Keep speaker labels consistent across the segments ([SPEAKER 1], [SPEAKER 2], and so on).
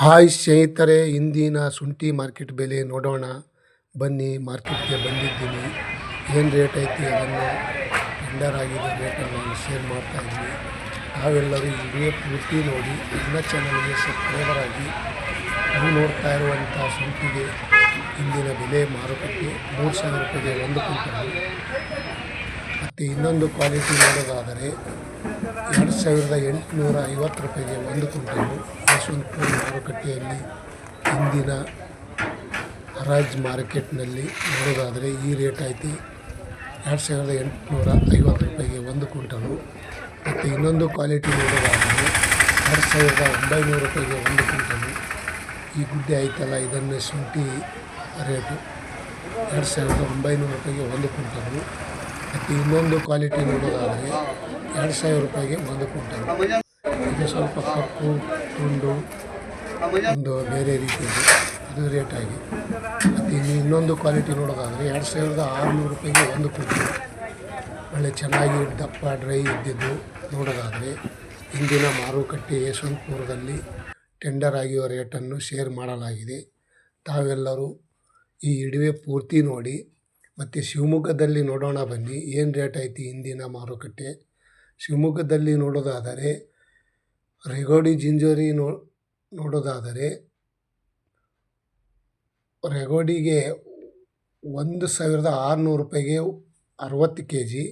[SPEAKER 1] Hi ಸ್ನೇಹಿತರೆ, ಇಂದಿನ ಶುಂಠಿ ಮಾರ್ಕೆಟ್ ಬೆಲೆ ನೋಡೋಣ. ಬನ್ನಿ, ಮಾರ್ಕೆಟ್ಗೆ ಬಂದಿದ್ದೀನಿ. ಏನು ರೇಟ್ ಐತಿ ಅದನ್ನು ಟೆಂಡರ್ ಆಗಿರೋ ರೇಟನ್ನು ನಾನು ಶೇರ್ ಮಾಡ್ತಾ ಇದ್ದೀನಿ. ನಾವೆಲ್ಲರೂ ಈ ವಿಡಿಯೋ ಪೂರ್ತಿ ನೋಡಿ ನನ್ನ ಚಾನಲ್ಗೆ ಸಬ್ಸ್ಕ್ರೈಬರ್ ಆಗಿ, ನೀವು ನೋಡ್ತಾ ಇರುವಂಥ ಶುಂಠಿಗೆ ಇಂದಿನ ಬೆಲೆ ಮಾರುಕಟ್ಟೆ ಮೂರು ಸಾವಿರ ರೂಪಾಯಿಗೆ ಒಂದು ಕ್ವಿಂಟಲ್. ಮತ್ತು ಇನ್ನೊಂದು ಕ್ವಾಲಿಟಿ ನೋಡೋದಾದರೆ ಎರಡು ಸಾವಿರದ ಎಂಟುನೂರ ಐವತ್ತು ರೂಪಾಯಿಗೆ ಒಂದು ಕ್ವಿಂಟಲು ಯಶವಂತಪುರ ಮಾರುಕಟ್ಟೆಯಲ್ಲಿ ಇಂದಿನ ಹರಾಜ್ ಮಾರ್ಕೆಟ್ನಲ್ಲಿ ನೋಡೋದಾದರೆ ಈ ರೇಟ್ ಐತಿ. ಎರಡು ಸಾವಿರದ ಎಂಟುನೂರ ಐವತ್ತು ರೂಪಾಯಿಗೆ ಒಂದು ಕ್ವಿಂಟಲು. ಮತ್ತು ಇನ್ನೊಂದು ಕ್ವಾಲಿಟಿ ನೋಡೋದಾದರೆ ಎರಡು ಸಾವಿರದ ಒಂಬೈನೂರು ರೂಪಾಯಿಗೆ ಒಂದು ಕ್ವಿಂಟಲು. ಈ ಗುಡ್ಡೆ ಐತಲ್ಲ, ಇದನ್ನು ಶುಂಠಿ ರೇಟು. ಎರಡು ಸಾವಿರದ ಒಂಬೈನೂರು ರೂಪಾಯಿಗೆ ಒಂದು ಕ್ವಿಂಟಲು. ಮತ್ತು ಇನ್ನೊಂದು ಕ್ವಾಲಿಟಿ ನೋಡೋದಾದರೆ ಎರಡು ಸಾವಿರ ರೂಪಾಯಿಗೆ ಒಂದು ಕುಂಟಲ್ ಇದು ಸ್ವಲ್ಪ ಕಪ್ಪು, ತುಂಡು, ಒಂದು ಬೇರೆ ರೀತಿಯಲ್ಲಿ. ಅದು ರೇಟಾಗಿ ಮತ್ತು ಇನ್ನು ಇನ್ನೊಂದು ಕ್ವಾಲಿಟಿ ನೋಡೋದಾದರೆ ಎರಡು ಸಾವಿರದ ಆರುನೂರು ರೂಪಾಯಿಗೆ ಒಂದು ಕುಂಟಲ್ ಒಳ್ಳೆ ಚೆನ್ನಾಗಿ ದಪ್ಪ ಡ್ರೈ ಇದ್ದಿದ್ದು ನೋಡೋದಾದರೆ ಇಂದಿನ ಮಾರುಕಟ್ಟೆ ಯಶವಂತಪುರದಲ್ಲಿ ಟೆಂಡರ್ ಆಗಿರುವ ರೇಟನ್ನು ಶೇರ್ ಮಾಡಲಾಗಿದೆ. ತಾವೆಲ್ಲರೂ ಈ ಇಡುವೆ ಪೂರ್ತಿ ನೋಡಿ. ಮತ್ತು ಶಿವಮೊಗ್ಗದಲ್ಲಿ ನೋಡೋಣ ಬನ್ನಿ. ಏನು ರೇಟ್ ಐತಿ ಇಂದಿನ ಮಾರುಕಟ್ಟೆ? ಶಿವಮೊಗ್ಗದಲ್ಲಿ ನೋಡೋದಾದರೆ ರೆಗೋಡಿ ಜಿಂಜೋರಿ ನೋ, ನೋಡೋದಾದರೆ ರೆಗೋಡಿಗೆ ಒಂದು ಸಾವಿರದ ಆರುನೂರು ರೂಪಾಯಿಗೆ ಅರವತ್ತು ಕೆ ಜಿ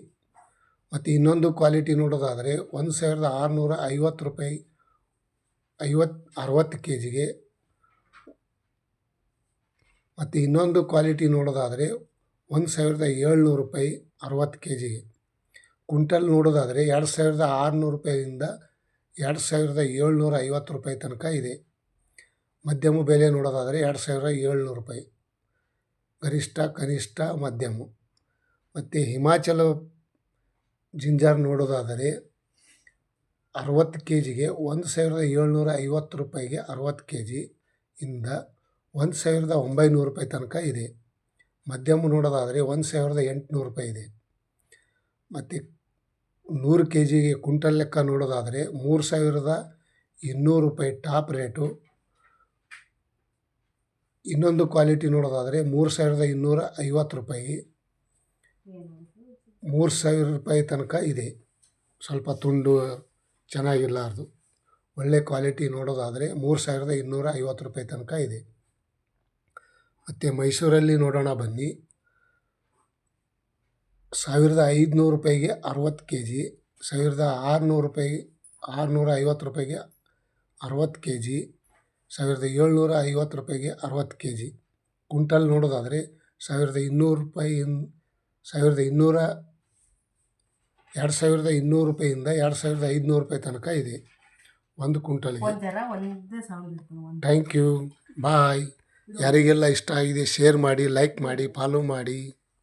[SPEAKER 1] ಮತ್ತು ಇನ್ನೊಂದು ಕ್ವಾಲಿಟಿ ನೋಡೋದಾದರೆ, ಒಂದು ಸಾವಿರದ ಆರುನೂರ ಐವತ್ತು ರೂಪಾಯಿ ಐವತ್ತು ಅರವತ್ತು ಕೆ ಜಿಗೆ ಮತ್ತು ಇನ್ನೊಂದು ಕ್ವಾಲಿಟಿ ನೋಡೋದಾದರೆ ಒಂದು ಸಾವಿರದ ಏಳ್ನೂರು ರೂಪಾಯಿ ಅರವತ್ತು ಕೆ ಜಿಗೆ ಕುಂಟಲ್ ನೋಡೋದಾದರೆ ಎರಡು ಸಾವಿರದ ಆರುನೂರು ರೂಪಾಯಿಯಿಂದ ಎರಡು ಸಾವಿರದ ಏಳ್ನೂರ ಐವತ್ತು ರೂಪಾಯಿ ತನಕ ಇದೆ. ಮಧ್ಯಮ ಬೆಲೆ ನೋಡೋದಾದರೆ ಎರಡು ಸಾವಿರದ ಏಳ್ನೂರು ರೂಪಾಯಿ. ಗರಿಷ್ಠ, ಕನಿಷ್ಠ, ಮಧ್ಯಮ. ಮತ್ತು ಹಿಮಾಚಲ ಜಿಂಜಾರ್ ನೋಡೋದಾದರೆ ಅರವತ್ತು ಕೆ ಜಿಗೆ ಒಂದು ಸಾವಿರದ ಏಳ್ನೂರ ಐವತ್ತು ರೂಪಾಯಿಗೆ ಅರವತ್ತು ಕೆ ಜಿ ಇಂದ ಒಂದು ಸಾವಿರದ ಒಂಬೈನೂರು ರೂಪಾಯಿ ತನಕ ಇದೆ. ಮಧ್ಯಮ ನೋಡೋದಾದರೆ ಒಂದು ಸಾವಿರದ ಎಂಟುನೂರು ರೂಪಾಯಿ ಇದೆ. ಮತ್ತು ನೂರು ಕೆ ಜಿಗೆ ಕುಂಟಲ್ ಲೆಕ್ಕ ನೋಡೋದಾದರೆ ಮೂರು ಸಾವಿರದ ಇನ್ನೂರು ರೂಪಾಯಿ ಟಾಪ್ ರೇಟು. ಇನ್ನೊಂದು ಕ್ವಾಲಿಟಿ ನೋಡೋದಾದರೆ ಮೂರು ಸಾವಿರದ ಇನ್ನೂರ ಐವತ್ತು ರೂಪಾಯಿ. ಮೂರು ಸಾವಿರ ರೂಪಾಯಿ ತನಕ ಇದೆ. ಸ್ವಲ್ಪ ತುಂಡು ಚೆನ್ನಾಗಿರಲಾರ್ದು. ಒಳ್ಳೆ ಕ್ವಾಲಿಟಿ ನೋಡೋದಾದರೆ ಮೂರು ಸಾವಿರದ ಇನ್ನೂರ ಐವತ್ತು ರೂಪಾಯಿ ತನಕ ಇದೆ. ಮತ್ತು ಮೈಸೂರಲ್ಲಿ ನೋಡೋಣ ಬನ್ನಿ. ಸಾವಿರದ ಐದುನೂರು ರೂಪಾಯಿಗೆ ಅರವತ್ತು ಕೆ ಜಿ ಸಾವಿರದ ಆರುನೂರು ರೂಪಾಯಿ ಆರುನೂರ ಐವತ್ತು ರೂಪಾಯಿಗೆ ಅರವತ್ತು ಕೆ ಜಿ ಸಾವಿರದ ಏಳ್ನೂರ ಐವತ್ತು ರೂಪಾಯಿಗೆ ಅರವತ್ತು ಕೆ ಜಿ ಕುಂಟಲ್ ನೋಡೋದಾದರೆ ಸಾವಿರದ ಇನ್ನೂರು ರೂಪಾಯಿ ಸಾವಿರದ ಇನ್ನೂರ ಎರಡು ಸಾವಿರದ ಇನ್ನೂರು ರೂಪಾಯಿಂದ ಎರಡು ಸಾವಿರದ ಐದುನೂರು ರೂಪಾಯಿ ತನಕ ಇದೆ. ಒಂದು ಕುಂಟಲ್ಗೆ ಥ್ಯಾಂಕ್ ಯು. ಬಾಯ್. ಯಾರಿಗೆಲ್ಲ ಇಷ್ಟ ಆಗಿದೆ ಶೇರ್ ಮಾಡಿ ಲೈಕ್ ಮಾಡಿ ಫಾಲೋ ಮಾಡಿ.